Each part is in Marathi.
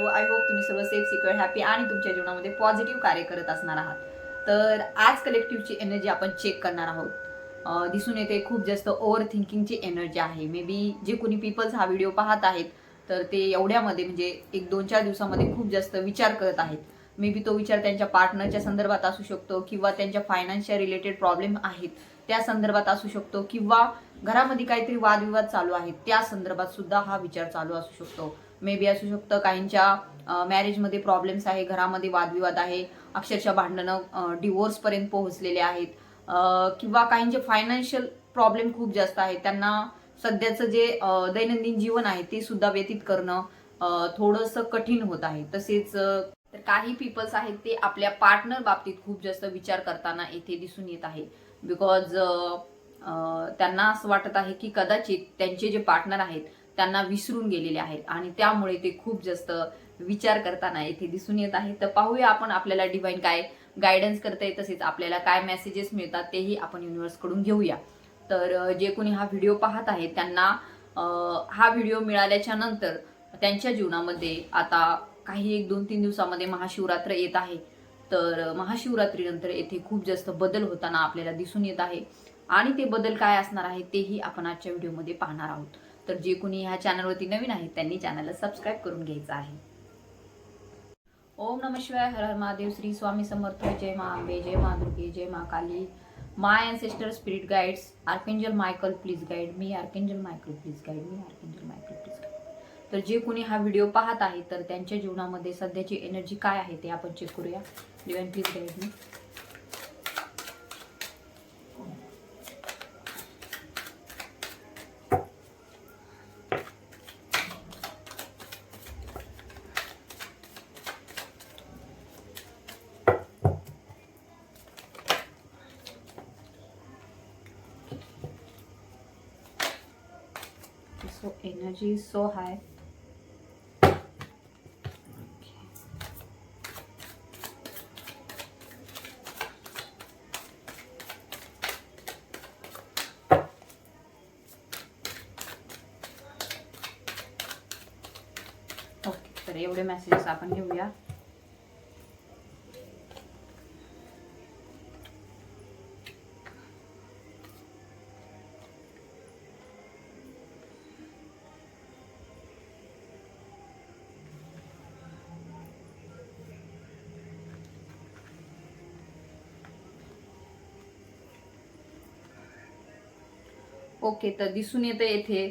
सर्व आय होप तुम्ही सर्व सेफ सिक्युअर हॅपी आणि तुमच्या जीवनामध्ये पॉझिटिव्ह कार्य करत असणार आहात. तर आज कलेक्टिव्हची एनर्जी आपण चेक करणार आहोत. दिसून येते खूप जास्त ओव्हर थिंकिंगची एनर्जी आहे. मे बी जे कोणी पीपल्स हा व्हिडिओ पाहत आहेत तर ते एवढ्यामध्ये म्हणजे एक दोन चार दिवसामध्ये खूप जास्त विचार करत आहेत. मे बी तो विचार त्यांच्या पार्टनरच्या संदर्भात असू शकतो किंवा त्यांच्या फायनान्शियल रिलेटेड प्रॉब्लेम आहेत त्या संदर्भात असू शकतो किंवा घरामध्ये काहीतरी वादविवाद चालू आहेत त्या संदर्भात सुद्धा हा विचार चालू असू शकतो. मे बी असू शकतं काहींच्या मॅरेजमध्ये प्रॉब्लेम्स आहे घरामध्ये वादविवाद आहे अक्षरशः भांडणं डिवोर्सपर्यंत पोहोचलेले आहेत. किंवा काहींचे फायनान्शियल प्रॉब्लेम खूप जास्त आहेत. त्यांना सध्याचं जे दैनंदिन जीवन आहे ते सुद्धा व्यतीत करणं थोडंसं कठीण होत आहे. तसेच तर काही पीपल्स आहेत ते आपल्या पार्टनर बाबतीत खूप जास्त विचार करताना येथे दिसून येत आहे. बिकॉज त्यांना असं वाटत आहे की कदाचित त्यांचे जे पार्टनर आहेत त्यांना विसरून गेलेले आहेत. आणि त्यामुळे ते खूप जास्त विचार करताना येथे दिसून येत आहे तर पाहूया आपण आपल्याला डिवाईन काय गायडन्स करता तसेच आपल्याला काय मेसेजेस मिळतात तेही आपण युनिव्हर्सकडून घेऊया. तर जे कोणी हा व्हिडिओ पाहत आहेत त्यांना हा व्हिडिओ मिळाल्याच्या नंतर त्यांच्या जीवनामध्ये आता काही एक दोन तीन दिवसामध्ये महाशिवरात्र येत आहे. तर महाशिवरात्रीनंतर येथे खूप जास्त बदल होताना आपल्याला दिसून येत आहे. आणि ते बदल काय असणार आहे तेही आपण आजच्या व्हिडिओमध्ये पाहणार आहोत. तर जे कोणी ह्या चॅनलवरती नवीन आहेत त्यांनी चॅनलला सबस्क्राईब करून घ्यायचं आहे. ओम नम शिवाय हर हर महादेव श्री स्वामी समर्थ जय मा अंबे जय मा दुर्गे जय मा Kali. My ancestor spirit guides archangel Michael please guide me archangel Michael please guide me archangel Michael please guide तर जे कोणी हा व्हिडिओ पाहत आहे तर त्यांच्या जीवनामध्ये सध्याची एनर्जी काय आहे ते आपण चेक करूया. Please guide me so energy is so high. तर एवढे मेसेजेस आपण घेऊया ओके तर दिसून येतं येथे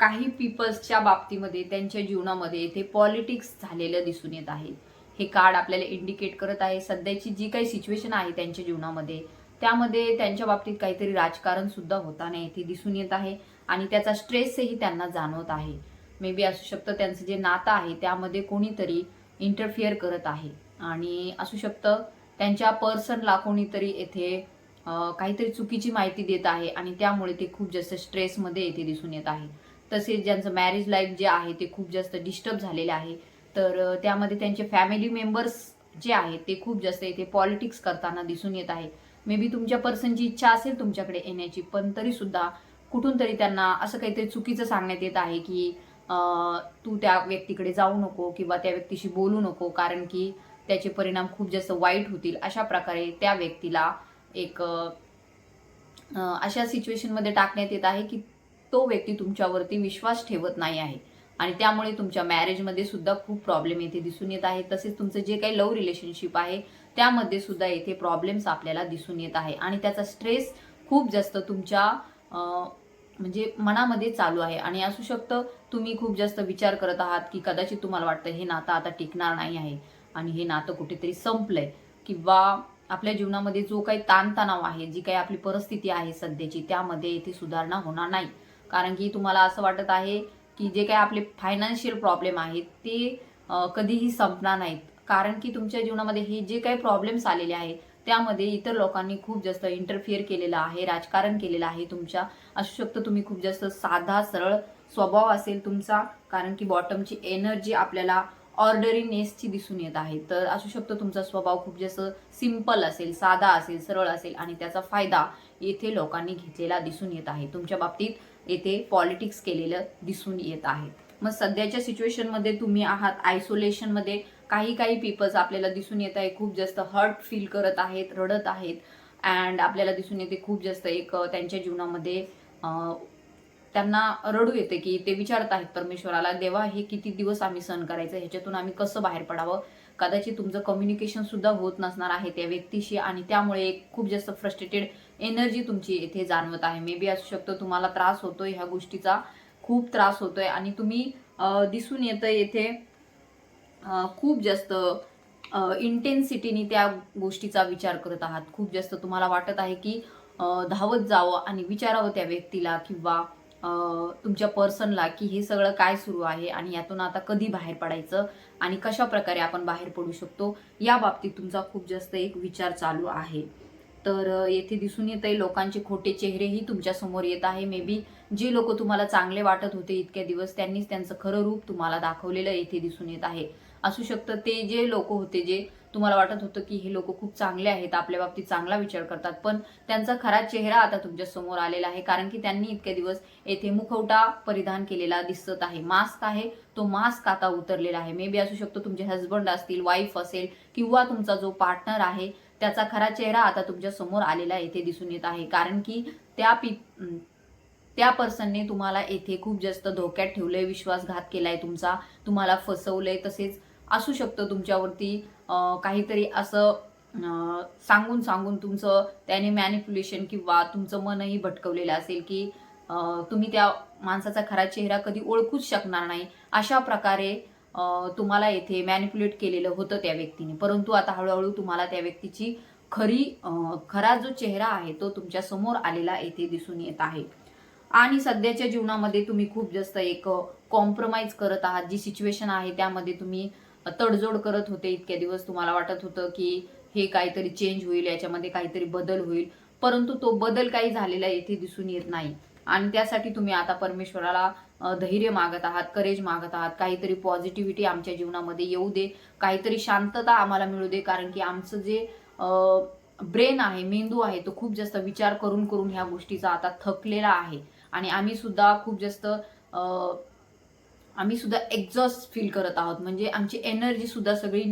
काही पीपल्सच्या बाबतीमध्ये त्यांच्या जीवनामध्ये येथे पॉलिटिक्स झालेलं दिसून येत आहे. हे कार्ड आपल्याला इंडिकेट करत आहे सध्याची जी काही सिच्युएशन आहे त्यांच्या जीवनामध्ये त्यामध्ये त्यांच्या बाबतीत काहीतरी राजकारण सुद्धा होताना येथे दिसून येत आहे आणि त्याचा स्ट्रेसही त्यांना जाणवत आहे. मे बी असू शकतं त्यांचं जे नातं आहे त्यामध्ये कोणीतरी इंटरफिअर करत आहे. आणि असू शकतं त्यांच्या पर्सनला कोणीतरी येथे काहीतरी चुकीची माहिती देत आहे आणि त्यामुळे ते खूप जास्त स्ट्रेसमध्ये येथे दिसून येत आहे. तसेच ज्यांचं मॅरेज लाईफ जे आहे ते खूप जास्त डिस्टर्ब झालेले आहे. तर त्यामध्ये त्यांचे फॅमिली मेंबर्स जे आहेत ते खूप जास्त इथे पॉलिटिक्स करताना दिसून येत आहे. मे बी तुमच्या पर्सनची इच्छा असेल तुमच्याकडे येण्याची पण तरी सुद्धा कुठून तरी त्यांना असं काहीतरी चुकीचं सांगण्यात येत आहे की तू त्या व्यक्तीकडे जाऊ नको किंवा त्या व्यक्तीशी बोलू नको कारण की त्याचे परिणाम खूप जास्त वाईट होतील. अशा प्रकारे त्या व्यक्तीला एक अशा सिच्युएशनमध्ये टाकण्यात येत आहे की तो व्यक्ती तुमच्यावरती विश्वास ठेवत नाही आहे. आणि त्यामुळे तुमच्या मॅरेजमध्ये सुद्धा खूप प्रॉब्लेम येथे दिसून येत आहे. तसेच तुमचं जे काही लव्ह रिलेशनशिप आहे त्यामध्ये सुद्धा येथे प्रॉब्लेम्स आपल्याला दिसून येत आहे. आणि त्याचा स्ट्रेस खूप जास्त तुमच्या म्हणजे मनामध्ये चालू आहे. आणि असू शकतं तुम्ही खूप जास्त विचार करत आहात की कदाचित तुम्हाला वाटतं हे नातं आता टिकणार नाही आहे. आणि हे नातं कुठेतरी संपलंय. किंवा आपल्या जीवनामध्ये जो काही ताणतणाव आहे जी काही आपली परिस्थिती आहे सध्याची त्यामध्ये इथे सुधारणा होणार नाही. कारण की तुम्हाला असं वाटत आहे की जे काही आपले फायनान्शियल प्रॉब्लेम आहेत ते कधीही संपणार नाहीत. कारण की तुमच्या जीवनामध्ये हे जे काही प्रॉब्लेम्स आलेले आहेत त्यामध्ये इतर लोकांनी खूप जास्त इंटरफिअर केलेलं आहे राजकारण केलेलं आहे तुमच्या. असू शकतं तुम्ही खूप जास्त साधा सरळ स्वभाव असेल तुमचा कारण की बॉटमची एनर्जी आपल्याला ऑर्डरीनेसची दिसून येत आहे. तर असू शकतो तुमचा स्वभाव खूप जास्त सिंपल असेल साधा असेल सरळ असेल आणि त्याचा फायदा येथे लोकांनी घेतलेला दिसून येत आहे. तुमच्या बाबतीत येथे पॉलिटिक्स केलेलं दिसून येत आहे. मग सध्याच्या सिच्युएशनमध्ये तुम्ही आहात. आयसोलेशनमध्ये काही काही पीपल्स आपल्याला दिसून येत आहे. खूप जास्त हर्ट फील करत आहेत रडत आहेत. अँड आपल्याला दिसून येते खूप जास्त एक त्यांच्या जीवनामध्ये त्यांना रडू येते की ते विचारत आहेत परमेश्वराला देवा हे किती दिवस आम्ही सहन करायचं? ह्याच्यातून आम्ही कसं बाहेर पडावं? कदाचित तुमचं कम्युनिकेशन सुद्धा होत नसणार आहे त्या व्यक्तीशी आणि त्यामुळे एक खूप जास्त फ्रस्ट्रेटेड एनर्जी तुमची येथे जाणवत आहे. मे बी असू शकतं तुम्हाला त्रास होतोय ह्या गोष्टीचा. खूप त्रास होतोय आणि तुम्ही दिसून येतं येथे खूप जास्त इंटेन्सिटीने त्या गोष्टीचा विचार करत आहात. खूप जास्त तुम्हाला वाटत आहे की धावत जावं आणि विचारावं त्या व्यक्तीला किंवा तुमच्या पर्सनला की हे सगळं काय सुरू आहे आणि यातून आता कधी बाहेर पडायचं आणि कशा प्रकारे आपण बाहेर पडू शकतो या बाबतीत तुमचा खूप जास्त एक विचार चालू आहे. तर येथे दिसून येत आहे लोकांचे खोटे चेहरेही तुमच्यासमोर येत आहे. मे बी जे लोक तुम्हाला चांगले वाटत होते इतक्या दिवस त्यांनीच त्यांचं खरं रूप तुम्हाला दाखवलेलं येथे दिसून येत आहे. असू शकतं ते जे लोक होते जे तुम्हाला वाटत होतं की हे लोक खूप चांगले आहेत आपल्या बाबतीत चांगला विचार करतात पण त्यांचा खरा चेहरा आता तुमच्यासमोर आलेला आहे कारण की त्यांनी इतके दिवस येथे मुखवटा परिधान केलेला दिसत आहे. मास्क आहे तो मास्क आता उतरलेला आहे. मे बी असू शकतो तुमचे हजबंड असतील वाईफ असेल किंवा तुमचा जो पार्टनर आहे त्याचा खरा चेहरा आता तुमच्यासमोर आलेला येथे दिसून येत आहे. कारण की त्या पी त्या पर्सनने तुम्हाला येथे खूप जास्त धोक्यात ठेवलंय विश्वासघात केलाय तुमचा तुम्हाला फसवलंय तसेच असू शकतं तुमच्यावरती काहीतरी असं सांगून सांगून तुमचं त्याने मॅनिप्युलेशन किंवा तुमचं मनही भटकवलेलं असेल की तुम्ही त्या माणसाचा खरा चेहरा कधी ओळखूच शकणार नाही. अशा प्रकारे तुम्हाला येथे मॅनिप्युलेट केलेलं होतं त्या व्यक्तीने. परंतु आता हळूहळू तुम्हाला त्या व्यक्तीची खरी खरा जो चेहरा आहे तो तुमच्यासमोर आलेला येथे दिसून येत आहे. आणि सध्याच्या जीवनामध्ये तुम्ही खूप जास्त एक कॉम्प्रोमाइज करत आहात. जी सिच्युएशन आहे त्यामध्ये तुम्ही तडजोड करत होते. इतक्या दिवस तुम्हाला वाटत होतं की हे काहीतरी चेंज होईल याच्यामध्ये काहीतरी बदल होईल. परंतु तो बदल काही झालेला येथे दिसून येत नाही. आणि त्यासाठी तुम्ही आता परमेश्वराला धैर्य मागत आहात करेज मागत आहात. काहीतरी पॉझिटिव्हिटी आमच्या जीवनामध्ये येऊ दे. काहीतरी शांतता आम्हाला मिळू दे. कारण की आमचं जे ब्रेन आहे मेंदू आहे तो खूप जास्त विचार करून करून ह्या गोष्टीचा आता थकलेला आहे. आणि आम्ही सुद्धा खूप जास्त आम्ही सुद्धा एक्झॉस्ट फील करत आहोत. म्हणजे आमची एनर्जी सुद्धा सगळी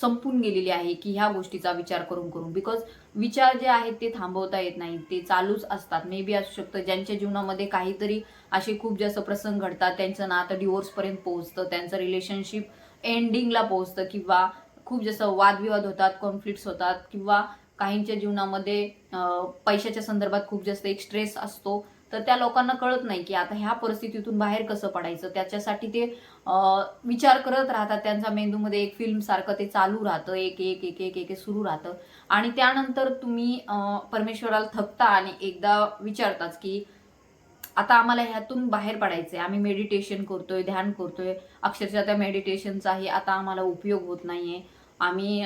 संपून गेलेली आहे की ह्या गोष्टीचा विचार करून करून. बिकॉज विचार जे आहेत ते थांबवता येत नाही ते चालूच असतात. मे बी असू शकतं ज्यांच्या जीवनामध्ये काहीतरी असे खूप जास्त प्रसंग घडतात. त्यांचं ना आता डिवोर्सपर्यंत पोहोचतं. त्यांचं रिलेशनशिप एंडिंगला पोहोचतं. किंवा खूप जास्त वादविवाद होतात कॉन्फ्लिक्ट्स होतात. किंवा काहींच्या जीवनामध्ये पैशाच्या संदर्भात खूप जास्त एक स्ट्रेस असतो. तर त्या लोकांना कळत नाही की आता ह्या परिस्थितीतून बाहेर कसं पडायचं? त्याच्यासाठी ते विचार करत राहतात. त्यांच्या मेंदूमध्ये एक फिल्म सारखं ते चालू राहतं. एक एक एक एक एक सुरू राहतं. आणि त्यानंतर तुम्ही परमेश्वराला थकता आणि एकदा विचारताच की आता आम्हाला ह्यातून बाहेर पडायचंय. आम्ही मेडिटेशन करतोय ध्यान करतोय. अक्षरशः त्या मेडिटेशनचाही आता आम्हाला उपयोग होत नाहीये. आम्ही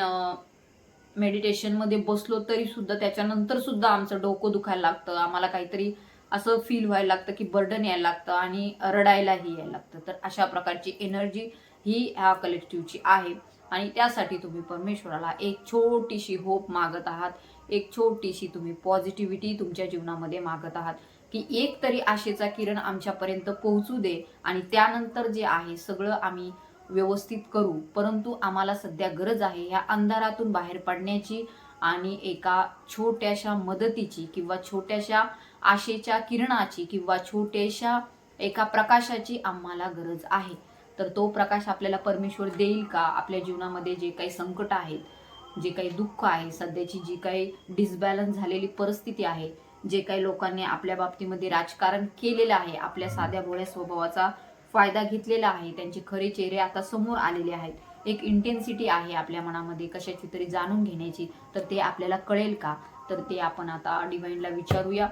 मेडिटेशनमध्ये बसलो तरी सुद्धा त्याच्यानंतर सुद्धा आमचं डोकं दुखायला लागतं. आम्हाला काहीतरी असं फील व्हायला लागतं की बर्डन यायला लागतं आणि रडायलाही यायला लागतं. तर अशा प्रकारची एनर्जी ही ह्या कलेक्टिव्हची आहे. आणि त्यासाठी तुम्ही परमेश्वराला एक छोटीशी होप मागत आहात. एक छोटीशी तुम्ही पॉझिटिव्हिटी तुमच्या जीवनामध्ये मागत आहात. की एक तरी आशेचा किरण आमच्यापर्यंत पोहोचू दे आणि त्यानंतर जे आहे सगळं आम्ही व्यवस्थित करू. परंतु आम्हाला सध्या गरज आहे ह्या अंधारातून बाहेर पडण्याची आणि एका छोट्याशा मदतीची किंवा छोट्याशा आशेच्या किरणाची किंवा छोट्याशा एका प्रकाशाची आम्हाला गरज आहे. तर तो प्रकाश आपल्याला परमेश्वर देईल का? आपल्या जीवनामध्ये जे काही संकट आहेत जे काही दुःख आहे सध्याची जी काही डिसबॅलन्स झालेली परिस्थिती आहे जे काही लोकांनी आपल्या बाबतीमध्ये राजकारण केलेलं आहे आपल्या साध्या भोळ्या स्वभावाचा फायदा घेतलेला आहे त्यांचे खरे चेहरे आता समोर आलेले आहेत. एक इंटेन्सिटी आहे आपल्या मनामध्ये कशाची तरी जाणून घेण्याची. तर ते आपल्याला कळेल का? तर ते आपण आता डिवाईनला विचारूया.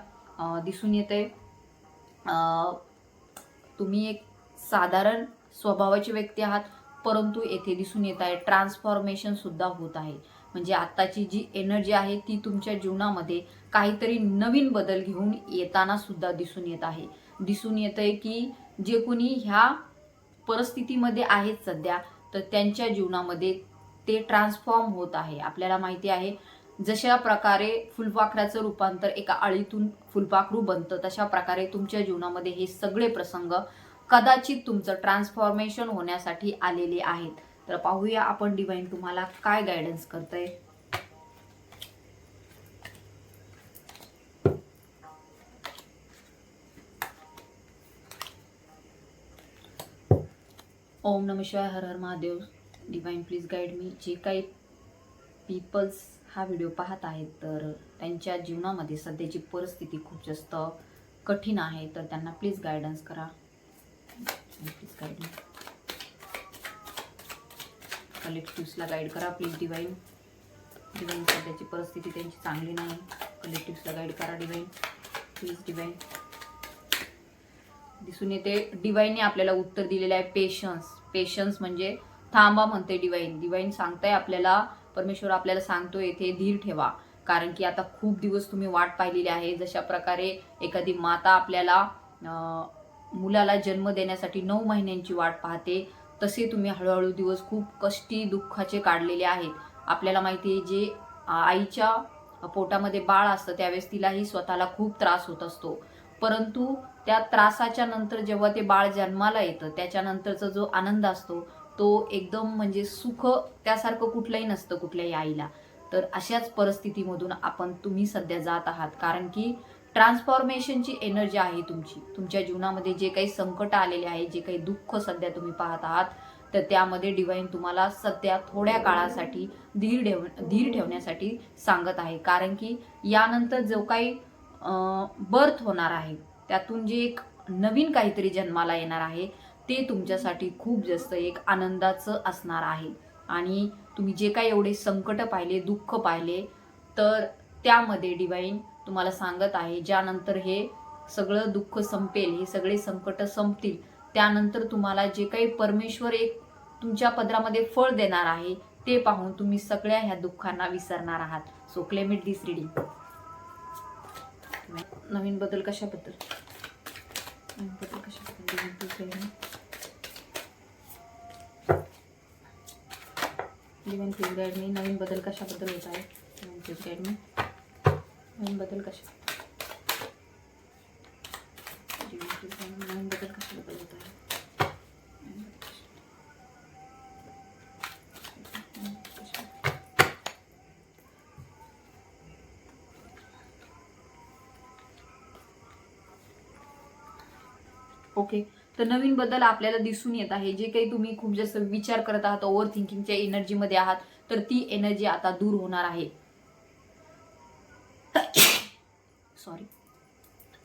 दिसून येते तुम्ही एक साधारण स्वभावाची व्यक्ती आहात परंतु येथे दिसून येत आहे ट्रान्सफॉर्मेशन सुद्धा होत आहे. म्हणजे आत्ताची जी एनर्जी आहे ती तुमच्या जीवनामध्ये काहीतरी नवीन बदल घेऊन येताना सुद्धा दिसून येत आहे. दिसून येत आहे की जे कोणी ह्या परिस्थितीमध्ये आहेत सध्या तर त्यांच्या जीवनामध्ये ते ट्रान्सफॉर्म होत आहे. आपल्याला माहिती आहे जशा प्रकारे फुलपाखराचं रूपांतर एका अळीतून फुलपाखरू बनतं तशा प्रकारे तुमच्या जीवनामध्ये हे सगळे प्रसंग कदाचित तुमचं ट्रान्सफॉर्मेशन होण्यासाठी आलेले आहेत. तर पाहूया आपण डिवाईन तुम्हाला काय गायडन्स करतंय. ओम नम शिवाय हर हर Mahadev. Divine please guide me जे काही पीपल्स हा व्हिडिओ पाहत आहेत तर त्यांच्या जीवनामध्ये सध्याची परिस्थिती खूप जास्त कठीण आहे तर त्यांना प्लीज गायडन्स करा. प्लीज गाईड कलेक्टिव्सला गाईड करा प्लीज डिवाईन डिवाईन सध्याची परिस्थिती त्यांची चांगली नाही. कलेक्टिव्सला गाईड करा डिवाईन प्लीज डिवाईन दिसून येते. डिवाईनने आपल्याला उत्तर दिलेलं आहे पेशन्स पेशन्स म्हणजे थांबा म्हणते डिवाईन डिवाईन सांगताय आपल्याला परमेश्वर आपल्याला सांगतो येथे धीर ठेवा. कारण की आता खूप दिवस तुम्ही वाट पाहिलेली आहे. जशा प्रकारे एखादी माता आपल्याला मुलाला जन्म देण्यासाठी नऊ महिन्यांची वाट पाहते तसे तुम्ही हळूहळू दिवस खूप कष्टी दुःखाचे काढलेले आहेत. आपल्याला माहिती आहे जे आईच्या पोटामध्ये बाळ असतं त्यावेळेस तिलाही स्वतःला खूप त्रास होत असतो. परंतु त्या त्रासाच्या नंतर जेव्हा ते बाळ जन्माला येतं त्याच्यानंतरचा जो आनंद असतो तो एकदम म्हणजे सुख त्यासारखं कुठलंही नसतं कुठल्याही आईला. तर अशाच परिस्थितीमधून आपण तुम्ही सध्या जात आहात. कारण की ट्रान्सफॉर्मेशनची एनर्जी आहे तुमची. तुमच्या जीवनामध्ये जे काही संकट आलेले आहे जे काही दुःख सध्या तुम्ही पाहत आहात तर त्यामध्ये डिवाईन तुम्हाला सध्या थोड्या काळासाठी धीर ठेव धीर ठेवण्यासाठी सांगत आहे. कारण की यानंतर जो काही बर्थ होणार आहे त्यातून जे एक नवीन काहीतरी जन्माला येणार आहे ते तुमच्यासाठी खूप जास्त एक आनंदाचं असणार आहे. आणि तुम्ही जे काही एवढे संकट पाहिले दुःख पाहिले तर त्यामध्ये डिवाईन तुम्हाला सांगत आहे ज्यानंतर हे सगळं दुःख संपेल हे सगळे संकट संपतील त्यानंतर तुम्हाला जे काही परमेश्वर एक तुमच्या पदरामध्ये फळ देणार आहे ते पाहून तुम्ही सगळ्या ह्या दुःखांना विसरणार आहात. सो क्लेमिट दिस रिडिंग नवीन बदल कशाबद्दल? बदल कशाबद्दल? नवीन फ्यूज अॅडमी नवीन बदल कशाबद्दल होत आहे? नवीन फ्यूज अॅडमी नवीन बदल कशा नवीन बदल कशाबद्दल होत आहे? तर नवीन बदल आपल्याला दिसून येत आहे. जे काही तुम्ही खूप जास्त विचार करत आहात ओव्हर थिंकिंगच्या एनर्जीमध्ये आहात तर ती एनर्जी आता दूर होणार आहे. सॉरी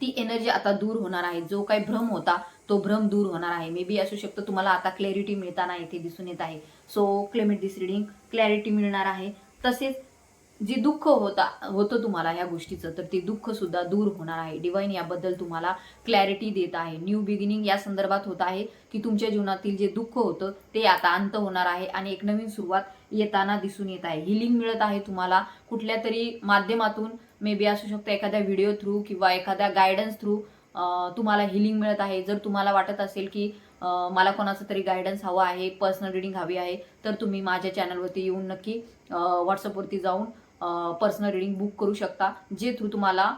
ती एनर्जी आता दूर होणार आहे. जो काही भ्रम होता तो भ्रम दूर होणार आहे. मे बी असू शकतो तुम्हाला आता क्लॅरिटी मिळताना इथे दिसून येत आहे. So claim it this reading clarity मिळणार आहे. तसेच जे दुःख होता होतं तुम्हाला ह्या गोष्टीचं तर ते दुःख सुद्धा दूर होणार आहे. डिवाईन याबद्दल तुम्हाला क्लॅरिटी देत आहे. न्यू बिगिनिंग या संदर्भात होत आहे की तुमच्या जीवनातील जे दुःख होतं ते आता अंत होणार आहे आणि एक नवीन सुरुवात येताना दिसून येत आहे. हिलिंग मिळत आहे तुम्हाला. कुठल्या तरी माध्यमातून मे बी असू शकतं एखाद्या व्हिडिओ थ्रू किंवा एखाद्या गायडन्स थ्रू तुम्हाला हिलिंग मिळत आहे. जर तुम्हाला वाटत असेल की मला कोणाचं तरी गायडन्स हवं आहे पर्सनल रिडिंग हवी आहे तर तुम्ही माझ्या चॅनलवरती येऊन नक्की व्हॉट्सअपवरती जाऊन पर्सनल रिडिंग बुक करू शकता जे थ्रू तुम्हाला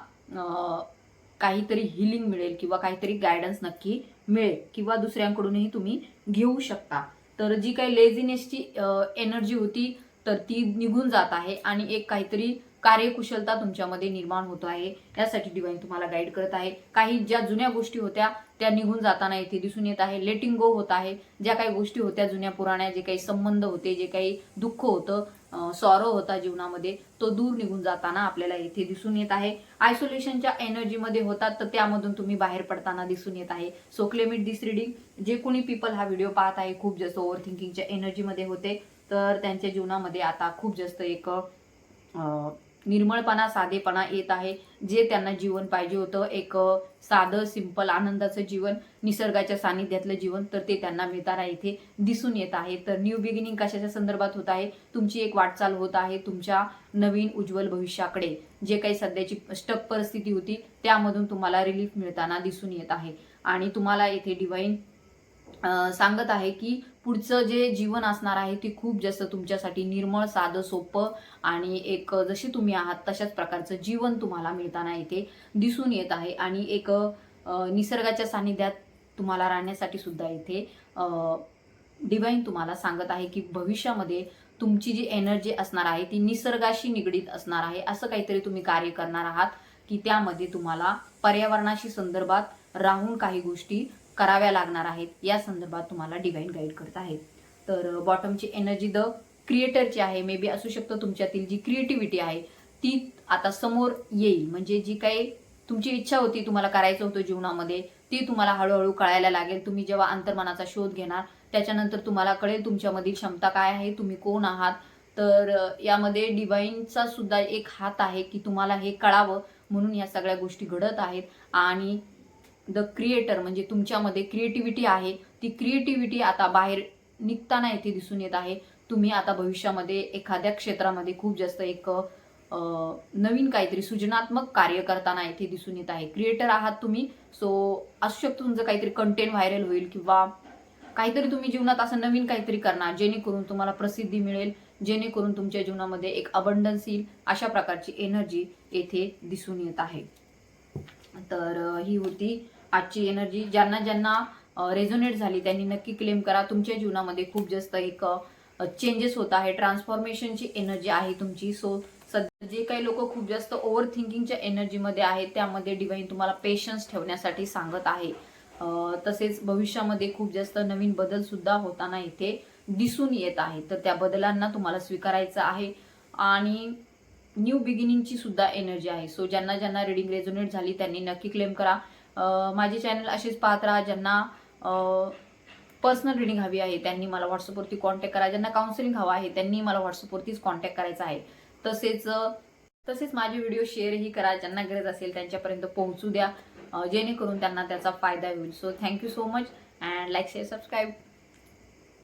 काहीतरी हिलिंग मिळेल किंवा काहीतरी गायडन्स नक्की मिळेल किंवा दुसऱ्यांकडूनही तुम्ही घेऊ शकता. तर जी काही लेझिनेसची एनर्जी होती तर ती निघून जात आहे आणि एक काहीतरी कार्यकुशलता तुमच्यामध्ये निर्माण होत आहे. यासाठी डिवाईन तुम्हाला गाईड करत आहे. काही ज्या जुन्या गोष्टी होत्या त्या निघून जाताना इथे दिसून येत आहे. लेटिंग गो होत आहे. ज्या काही गोष्टी होत्या जुन्या पुराण्या जे काही संबंध होते जे काही दुःख होतं सॉरो होता जीवनामध्ये तो दूर निघून जाताना आपल्याला इथे दिसून येत आहे. आयसोलेशनच्या एनर्जीमध्ये होतात तर त्यामधून तुम्ही बाहेर पडताना दिसून येत आहे. सो क्लेमिट दिस रिडिंग जे कोणी पीपल हा व्हिडिओ पाहत आहे खूप जास्त ओव्हर थिंकिंगच्या एनर्जीमध्ये होते. तर त्यांच्या जीवनामध्ये आता खूप जास्त एक निर्मळपणा साधेपणा येत आहे जे त्यांना जीवन पाहिजे होतं. एक साधं सिंपल आनंदाचं जीवन निसर्गाच्या सानिध्यातलं जीवन तर ते त्यांना मिळताना इथे दिसून येत आहे. तर न्यू बिगिनिंग कशाच्या संदर्भात होत आहे? तुमची एक वाटचाल होत आहे तुमच्या नवीन उज्ज्वल भविष्याकडे. जे काही सध्याची स्टक परिस्थिती होती त्यामधून तुम्हाला रिलीफ मिळताना दिसून येत आहे. आणि तुम्हाला येथे डिवाईन सांगत आहे की पुढचं जे जीवन असणार आहे ते खूप जास्त तुमच्यासाठी निर्मळ साधं सोपं आणि एक जशी तुम्ही आहात तशाच प्रकारचं जीवन तुम्हाला मिळताना इथे दिसून येत आहे. आणि एक निसर्गाच्या सानिध्यात तुम्हाला राहण्यासाठी सुद्धा इथे डिवाईन तुम्हाला सांगत आहे की भविष्यामध्ये तुमची जी एनर्जी असणार आहे ती निसर्गाशी निगडीत असणार आहे. असं काहीतरी तुम्ही कार्य करणार आहात की त्यामध्ये तुम्हाला पर्यावरणाशी संदर्भात राहून काही गोष्टी कराव्या लागणार आहेत. या संदर्भात तुम्हाला डिवाईन गाईड करत आहेत तर बॉटमची एनर्जी द क्रिएटरची आहे. मे बी असू शकतं तुमच्यातील जी क्रिएटिव्हिटी आहे ती आता समोर येईल. म्हणजे जी काही तुमची इच्छा होती तुम्हाला करायचं होतं जीवनामध्ये ती तुम्हाला हळूहळू कळायला लागेल. तुम्ही जेव्हा अंतर्मनाचा शोध घेणार त्याच्यानंतर तुम्हाला कळेल तुमच्यामधील क्षमता काय आहे तुम्ही कोण आहात. तर यामध्ये डिवाईनचा सुद्धा एक हात आहे की तुम्हाला हे कळावं. म्हणून या सगळ्या गोष्टी घडत आहेत. आणि द क्रिएटर म्हणजे तुमच्यामध्ये क्रिएटिव्हिटी आहे ती क्रिएटिव्हिटी आता बाहेर निघताना इथे दिसून येत आहे. तुम्ही आता भविष्यामध्ये एखाद्या क्षेत्रामध्ये खूप जास्त एक नवीन काहीतरी सृजनात्मक कार्य करताना इथे दिसून येत आहे. क्रिएटर आहात तुम्ही सो असू शकतो तुमचं काहीतरी कंटेंट व्हायरल होईल किंवा काहीतरी तुम्ही जीवनात असं नवीन काहीतरी करणार जेणेकरून तुम्हाला प्रसिद्धी मिळेल जेणेकरून तुमच्या जीवनामध्ये एक अबंडन्स येईल अशा प्रकारची एनर्जी येथे दिसून येत आहे. तर ही होती आजची एनर्जी ज्यांना ज्यांना रेझोनेट झाली त्यांनी नक्की क्लेम करा. तुमच्या जीवनामध्ये खूप जास्त एक चेंजेस होत आहे. ट्रान्सफॉर्मेशनची एनर्जी आहे तुमची. सो सध्या जे काही लोक खूप जास्त ओव्हर थिंकिंगच्या एनर्जीमध्ये आहेत त्यामध्ये डिवाईन तुम्हाला पेशन्स ठेवण्यासाठी सांगत आहे. तसेच भविष्यामध्ये खूप जास्त नवीन बदल सुद्धा होताना इथे दिसून येत आहे. तर त्या बदलांना तुम्हाला स्वीकारायचं आहे. आणि न्यू बिगिनिंगची सुद्धा एनर्जी आहे. सो ज्यांना ज्यांना रिडिंग रेझोनेट झाली त्यांनी नक्की क्लेम करा. माझे चॅनल अशीच पाहत राहा ज्यांना पर्सनल रिडिंग हवी आहे त्यांनी मला व्हॉट्सअपवरती कॉन्टॅक्ट करा. ज्यांना काउन्सिलिंग हवं आहे त्यांनी मला व्हॉट्सअपवरतीच कॉन्टॅक्ट करायचा आहे. तसेच तसेच माझे व्हिडिओ शेअरही करा. ज्यांना गरज असेल त्यांच्यापर्यंत पोहोचू द्या. जेणेकरून त्यांना त्याचा फायदा होईल. So thank you so much and like share subscribe